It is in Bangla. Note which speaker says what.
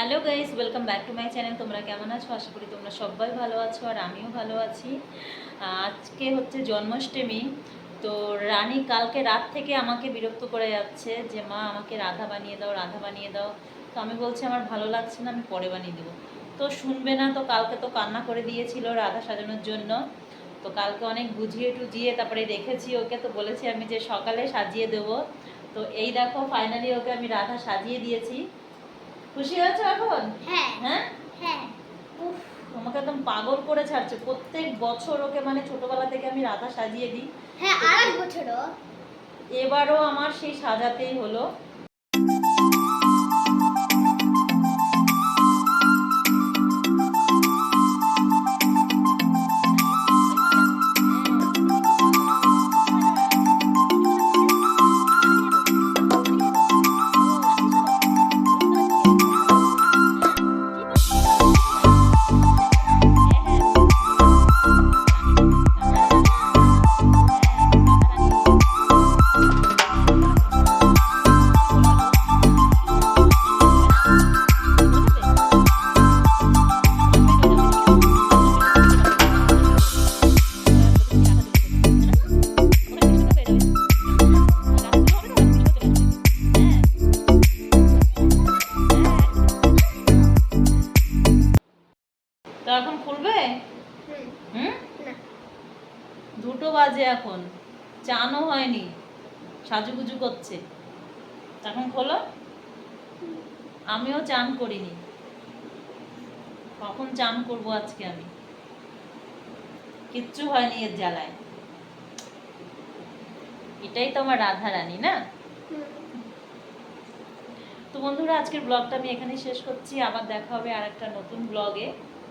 Speaker 1: Hello guys, welcome back to my channel. তোমরা কেমন আছো? আশা করি তোমরা সবাই ভালো আছো আর আমিও ভালো আছি। আজকে হচ্ছে জন্মাষ্টমী, তো রানী কালকে রাত থেকে আমাকে বিরক্ত করে যাচ্ছে যে, মা, আমাকে রাধা বানিয়ে দাও, রাধা বানিয়ে দাও। তো আমি বলছি, আমার ভালো লাগছে না, আমি পরে বানিয়ে দেবো। তো শুনবে না, তো কালকে তো কান্না করে দিয়েছিল রাধা সাজানোর জন্য। তো কালকে অনেক বুঝিয়ে টুজিয়ে তারপরে রেখেছি ওকে, তো বলেছি আমি যে সকালে সাজিয়ে দেবো। তো এই দেখো ফাইনালি ওকে আমি রাধা সাজিয়ে দিয়েছি। খুশি হয়েছো এখন?
Speaker 2: হ্যাঁ।
Speaker 1: হ্যাঁ?
Speaker 2: হ্যাঁ।
Speaker 1: উফ আমাকে একদম পাগল করে ছাড়ছে। প্রত্যেক বছর ওকে মানে ছোটবেলা থেকে আমি রাধা সাজিয়ে দিই।
Speaker 2: হ্যাঁ আর এক বছরও।
Speaker 1: এবারও আমার সেই সাজাতেই হলো। তো এখন খুলবে?
Speaker 2: হুম।
Speaker 1: দুটো বাজে এখন। চানও হয়নি। সাজুগুজু করছে। এখন খোলো। আমিও চান করিনি। কখন চান করব আজকে আমি? কিচ্ছু হয়নি এর জ্বালায়। এটাই তো আমার রাধা রানী না তো বন্ধুরা আজকের ব্লগটা আমি এখানে শেষ করছি। আবার দেখা হবে আর একটা নতুন ব্লগে।